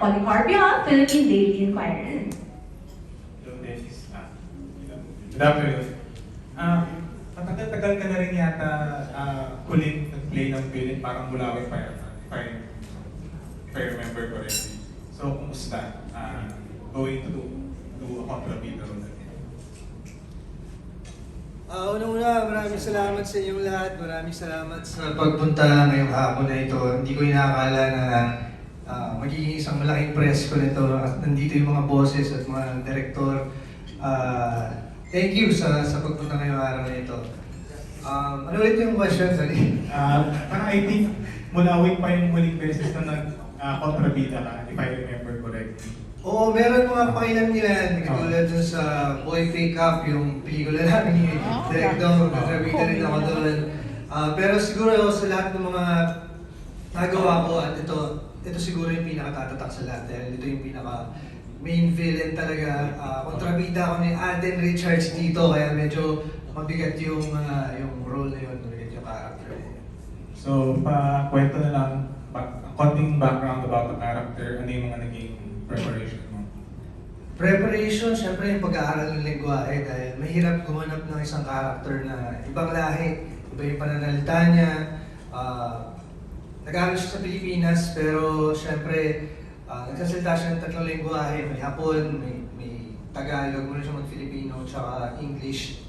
Polycarpia, Philippine Daily Inquirer. Good afternoon. Um, matagal-tagal ka na rin yata uh, kulit nag-play ng film parang Bulawin Fire, if I, if I remember correctly. So, kumusta? Uh, going to do, do a contrabita role again. Ah, unang-una, maraming salamat sa inyong lahat. Maraming salamat sa pagpunta ngayong hapon na ito. Hindi ko inakala na ah, magiging isang malaking press ko nito at nandito yung mga bosses at mga direktor. Ah, thank you sa sa pagpunta ngayong araw na ito. Um, ano ulit yung question? Sorry. Uh, parang I think Mulawin pa yung muling beses na nag-contrabita ka, if I remember correctly. Oo, meron mga pakailan nila. Katulad dun sa Boy Fake Up, yung pelikula namin ni Director. Nagtrabita rin ako doon. Ah, pero siguro sa lahat ng mga nagawa ko at ito, ito siguro yung pinakatatatak sa lahat. Dahil ito yung pinaka main villain talaga. Ah, kontrabida ako ni Alden Richards dito, kaya medyo mabigat yung ah, yung role na yun, mabigat yung character. So, pa kwento na lang, ba- konting background about the character, ano yung mga naging preparation mo? Preparation, syempre yung pag-aaral ng lingwahe dahil mahirap gumanap ng isang character na ibang lahi, iba yung pananalita niya. ah, nag-aaral siya sa Pilipinas pero syempre uh, nagsasalita siya ng tatlong lingwahe, may Hapon, may, may Tagalog, muna siya mag-Filipino, tsaka English.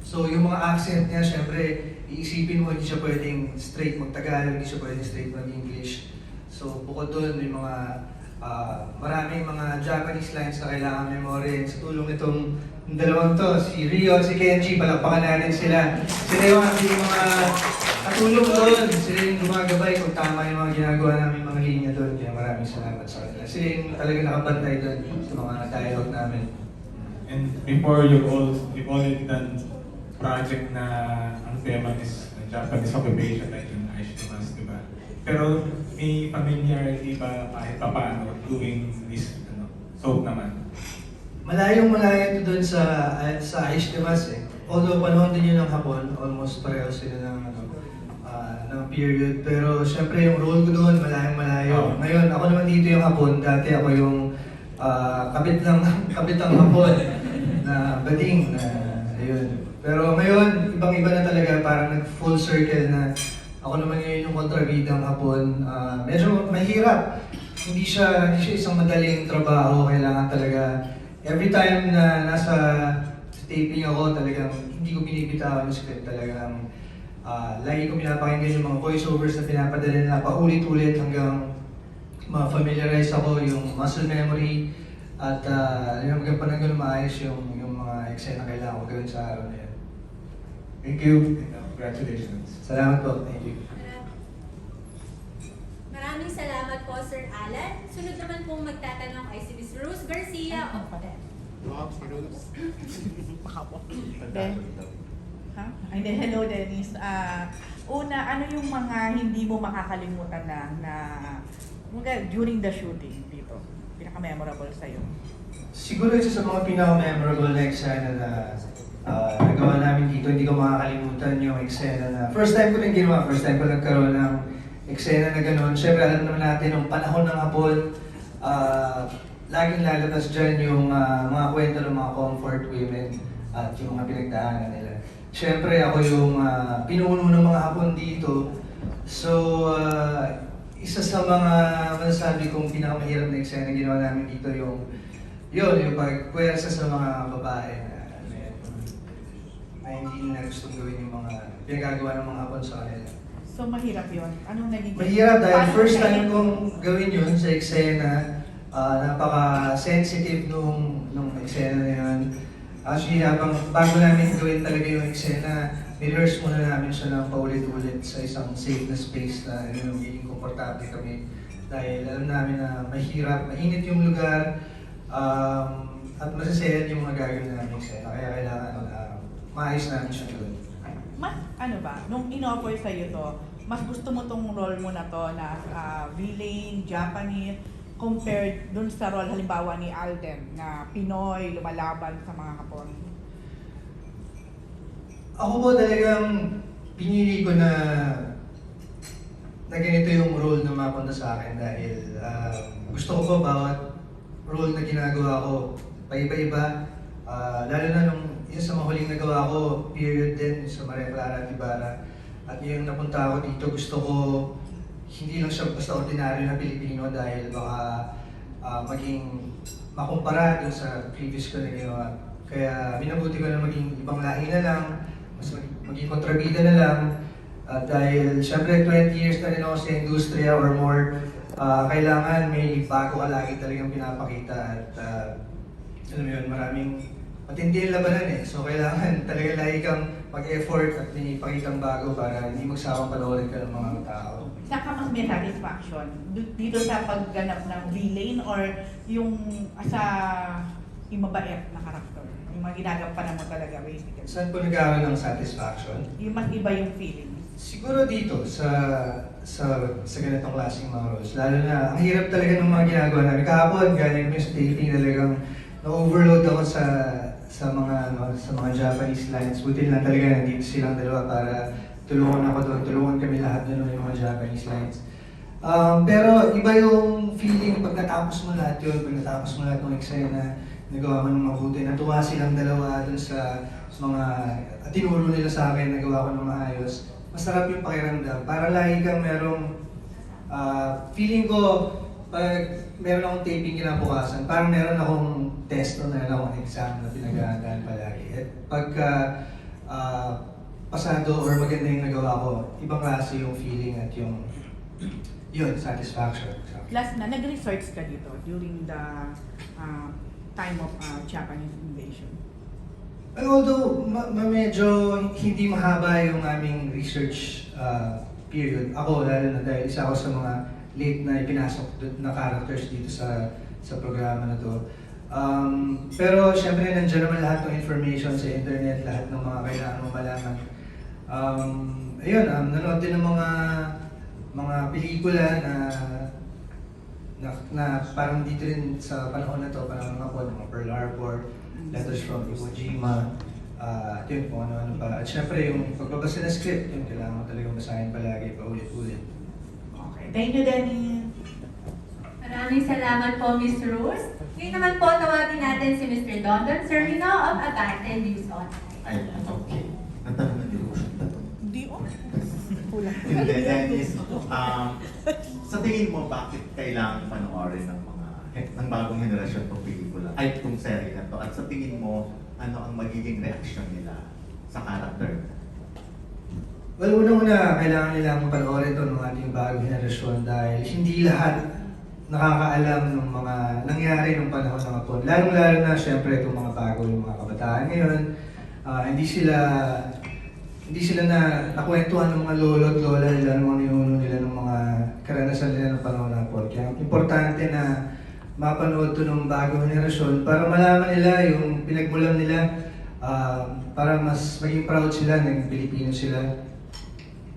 So yung mga accent niya, syempre, iisipin mo hindi siya pwedeng straight mag-Tagalog, hindi siya pwedeng straight mag-English. So bukod doon, may mga ah, maraming mga Japanese lines na kailangan memoryin. Sa tulong nitong dalawang to, si Rio at si Kenji, palakpakan natin sila. Sila yung mga katulong doon. Sila yung gumagabay kung tama yung mga ginagawa namin mga linya doon. Kaya maraming salamat sa kanila. Sila yung talaga nakabantay doon sa mga dialogue namin. And before you all, you've already done project na ang tema is Japanese occupation like yung Aishikamas, di ba? Pero may familiarity ba kahit pa paano doing this ano, soap naman? Malayong malayo ito doon sa sa Aish Dimas eh. Although panahon din yun ng hapon, almost pareho sila ng, ano, period. Pero syempre yung role ko doon, malayong malayo. Oo. Ngayon, ako naman dito yung hapon. Dati ako yung ah, kabit ng kabit ng hapon na bading na ayun. Pero ngayon, ibang-iba na talaga, parang nag-full circle na ako naman ngayon yung kontrabidang hapon. Ah, medyo mahirap. Hindi siya, hindi siya isang madaling trabaho. Kailangan talaga, every time na nasa taping ako, talagang hindi ko binibitawan yung script. Talagang ah, lagi ko pinapakinggan yung mga voiceovers na pinapadala nila paulit-ulit hanggang ma-familiarize ako yung muscle memory at uh, yung hanggang pa nang maayos yung, yung mga eksena kailangan ko gawin sa araw na yun. Thank you. and, uh, Congratulations. Salamat po. Thank you. Maraming salamat po, Sir Alan. Sunod naman pong magtatanong ay si Ms. Rose Garcia of Den, ha? Then, hello Dennis. Ah, una, ano yung mga hindi mo makakalimutan na, na during the shooting dito? Pinaka-memorable sa'yo. Siguro isa sa mga pinaka-memorable na eksena na ah, nagawa namin dito, hindi ko makakalimutan yung eksena na first time ko rin ginawa, first time ko nagkaroon ng eksena na gano'n. Siyempre alam naman natin, nung panahon ng hapon, ah, laging lalabas dyan yung ah, mga kwento ng mga comfort women at yung mga pinagdaanan nila. Siyempre ako yung ah, pinuno ng mga hapon dito. So, ah, isa sa mga masasabi kong pinakamahirap na eksena na ginawa namin dito yung yun, yung pagpwersa sa mga babae na, na hindi na gustong gawin yung mga pinagagawa ng mga hapon sa kanila. So, mahirap yon Anong naging... Mahirap dahil Paano first time kong gawin yun sa eksena, ah, napaka-sensitive nung, nung eksena na yun. Actually, habang bago namin gawin talaga yung eksena, rehearse muna namin siya ng paulit-ulit sa isang safe na space na yun, magiging komportable kami. Dahil alam namin na mahirap, mainit yung lugar, um, at masasayad yung mga gagawin namin eksena. Kaya kailangan uh, maayos namin siya doon. Mas, ano ba, nung in-offer sa'yo to, mas gusto mo tong role mo na to na ah, villain, Japanese, compared dun sa role halimbawa ni Alden na Pinoy, lumalaban sa mga Hapon. Ako po talagang pinili ko na na ganito yung role na mapunta sa akin dahil um, gusto ko po bawat role na ginagawa ko, paiba-iba. Ah, lalo na nung yun sa mahuling nagawa ko, period din sa Maria Clara Ibarra. At yung napunta ako dito, gusto ko hindi lang siya basta ordinaryo na Pilipino dahil baka ah, maging makumpara dun sa previous ko na ginawa. Kaya minabuti ko na maging ibang lahi na lang, mas mag- maging kontrabida na lang. At dahil syempre 20 years na rin ako sa industriya or more, ah, kailangan may bago ka lagi talagang pinapakita at ah, alam mo yun, maraming matindi ang labanan eh. So kailangan talaga lagi kang mag-effort at may ipakitang bago para hindi magsawang panoorin ka ng mga tao. Saan ka mas may satisfaction? Dito sa pagganap ng villain or yung sa yung mabait na karakter? Yung mga ginagampanan mo talaga basically. Saan po nagkaroon ng satisfaction? Yung mas iba yung feeling. Siguro dito sa sa sa ganitong klaseng mga roles. Lalo na, ang hirap talaga ng mga ginagawa namin. Kahapon, galing kami sa taping, talagang na-overload ako sa sa mga ano, sa mga Japanese lines. Buti lang talaga nandito silang dalawa para tulungan ako doon. Tulungan kami lahat doon ng mga Japanese lines. Um, pero iba yung feeling pag natapos mo lahat yun, pag natapos mo lahat ng eksena, nagawa mo ng mabuti. Natuwa silang dalawa dun sa, sa mga tinuro nila sa akin, nagawa ko ng maayos. Masarap yung pakiramdam. Para lagi kang merong ah, feeling ko pag meron akong taping kinabukasan, parang meron akong test o meron akong exam na pinag-aandaan palagi. At pagka ah, pasado or maganda yung nagawa ko, ibang klase yung feeling at yung yun, satisfaction. Plus na, nag-research ka dito during the uh, time of uh, Japanese invasion. And although ma- ma- medyo hindi mahaba yung aming research uh, period, ako lalo na dahil isa ako sa mga late na ipinasok na characters dito sa sa programa na to. Um, pero syempre nandiyan naman lahat ng information sa internet, lahat ng mga kailangan mo malaman. Um, ayun, um, nanood din ng mga mga pelikula na na, na parang dito rin sa panahon na to, panahon ng Hapon, mga Pearl Harbor, Letters from Iwo Jima, at yun kung ano-ano pa. At syempre yung pagbabasa ng script, yun kailangan mo talagang basahin palagi, paulit-ulit. Okay. Thank you, Danny. Maraming salamat po, Miss Rose. Ngayon naman po, tawagin natin si Mr. Dondon Servino of Abante News Online. Ay, okay. Natanong na din ko siya. Hindi oh. Hindi, Dennis, um, sa tingin mo, bakit kailangan panoorin ng mga ng bagong henerasyon itong pelikula, ay itong serye na to, at sa tingin mo, ano ang magiging reaksyon nila sa character? Well, unang-una, kailangan nilang panoorin ito ng ating bagong henerasyon dahil hindi lahat nakakaalam ng mga nangyari nung panahon ng Hapon. Lalong-lalo na, syempre, itong mga bago, yung mga kabataan ngayon, ah, hindi sila hindi sila na nakwentuhan ng mga lolo at lola nila, ng mga ninuno nila, ng mga karanasan nila ng panahon ng Hapon. Kaya importante na mapanood to ng bagong henerasyon para malaman nila yung pinagmulan nila ah, para mas maging proud sila ng Pilipino sila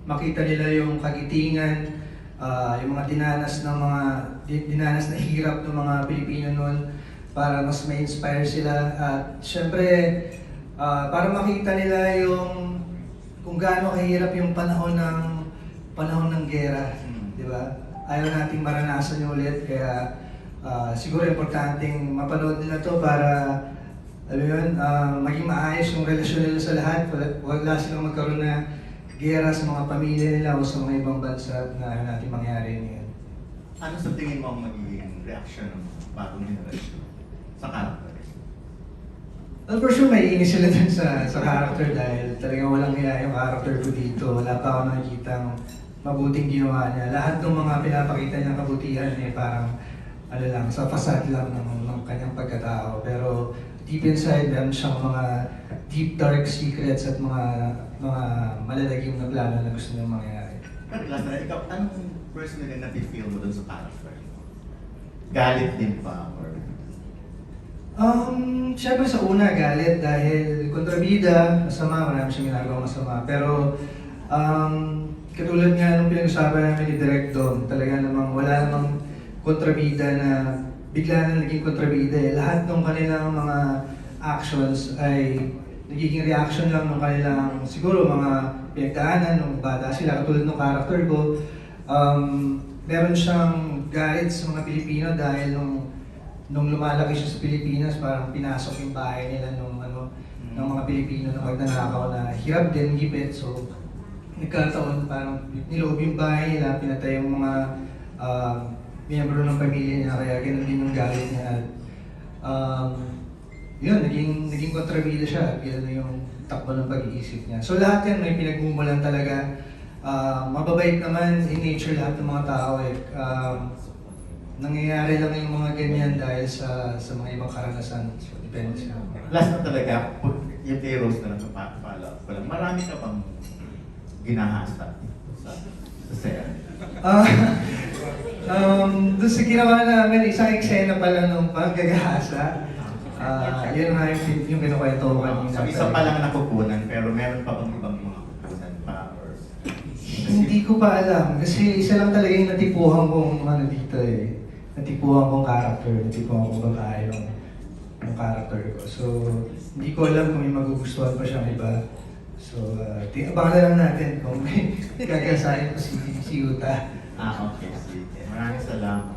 makita nila yung kagitingan, ah, yung mga dinanas ng mga di- dinanas na hirap ng mga Pilipino noon para mas ma-inspire sila at syempre ah, para makita nila yung kung gaano kahirap yung panahon ng panahon ng gera, Hmm. di ba? Ayaw nating maranasan yung ulit kaya ah, siguro importanteng mapanood nila to para alam mo yun, ah, maging maayos yung relasyon nila sa lahat. Wala, wala silang magkaroon na gera sa mga pamilya nila o sa mga ibang bansa na natin mangyari ngayon. Ano sa tingin mo ang magiging reaksyon ng bagong henerasyon sa character? Well, for sure, may inis sila dun sa, sa character dahil talagang walang hiya yung character ko dito. Wala pa ako nakikitang mabuting ginawa niya. Lahat ng mga pinapakita niyang kabutihan eh parang ano lang, sa facade lang ng, ng kanyang pagkatao. Pero deep inside, meron siyang mga deep dark secrets at mga mga malalagim na plano na gusto niyang mangyari. Pero last na, ikaw, anong personally na feel mo dun sa character? Galit din ba? Or Um, syempre sa una galit dahil kontrabida, masama, marami siyang ginagawa masama. Pero um, katulad nga nung pinag-usapan namin ni Direk Dom, talaga namang wala namang kontrabida na bigla na naging kontrabida. Eh. Lahat ng kanilang mga actions ay nagiging reaction lang ng kanilang siguro mga pinagdaanan nung bata sila katulad ng character ko. Um, meron siyang galit sa mga Pilipino dahil nung nung lumalaki siya sa Pilipinas, parang pinasok yung bahay nila nung ano ng mga Pilipino na magnanakaw na hirap din, gipit. So, nagkataon parang niloob yung bahay nila, pinatay yung mga um, miyembro ng pamilya niya, kaya ganun din yung galit niya. At, um, yun, naging, naging kontrabida siya, yun yung takbo ng pag-iisip niya. So lahat yan may pinagmumulan talaga. Ah, mababait naman in nature lahat ng mga tao eh. Um, nangyayari lang yung mga ganyan dahil sa sa mga ibang karanasan. So depende sa Last na talaga, yung kay Rose na lang sa pa- follow up ko lang. Marami ka bang ginahasa sa, sa Sarah? Ah, um, doon sa ginawa namin, isang eksena pa lang ng paggagahasa. Ah, yun nga yung, yung kinukwento ko kanina. So isa pa lang nakukunan, pero meron pa bang ibang mga kukunan pa? Or... Hindi ko pa alam. Kasi isa lang talaga yung natipuhan kong ano dito eh. Natipuhan kong character. Natipuhan kong babae yung, yung character ko. So, hindi ko alam kung may magugustuhan pa siyang iba. So, uh, di- abangan na lang natin kung may gagasahin ko si, si Yuta. Ah, okay. Maraming salamat.